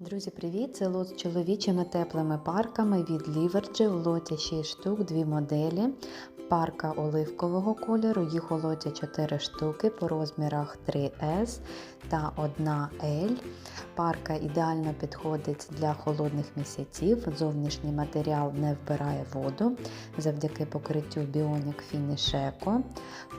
Друзі, привіт! Це лот з чоловічими теплими парками від Ліверджі. В лоті 6 штук, дві моделі. Парка оливкового кольору, їх лоті 4 штуки по розмірах 3S та 1L. Парка ідеально підходить для холодних місяців. Зовнішній матеріал не вбирає воду завдяки покриттю Bionic Finish.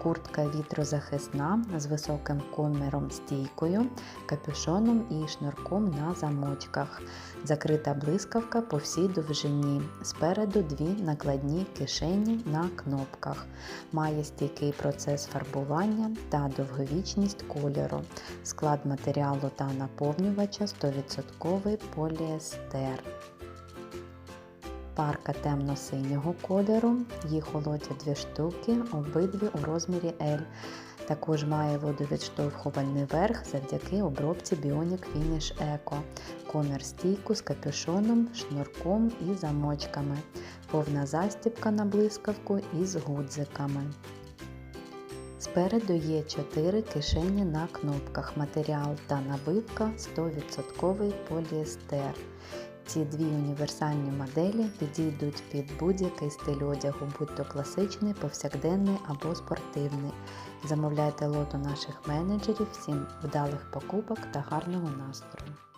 Куртка вітрозахисна з високим коміром стійкою, капюшоном і шнурком на замочках. Закрита блискавка по всій довжині. Спереду дві накладні кишені на кнопках. Має стійкий процес фарбування та довговічність кольору. Склад матеріалу та наповнювача 100% поліестер. Парка темно-синього кольору, їх лоті дві штуки, обидві у розмірі L. Також має водовідштовхувальний верх завдяки обробці Bionic Finish Eco, комір стійку з капюшоном, шнурком і замочками, повна застібка на блискавку із гудзиками. Спереду є 4 кишені на кнопках, матеріал та набивка 100% поліестер. Ці дві універсальні моделі підійдуть під будь-який стиль одягу, будь то класичний, повсякденний або спортивний. Замовляйте лот у наших менеджерів, всім вдалих покупок та гарного настрою!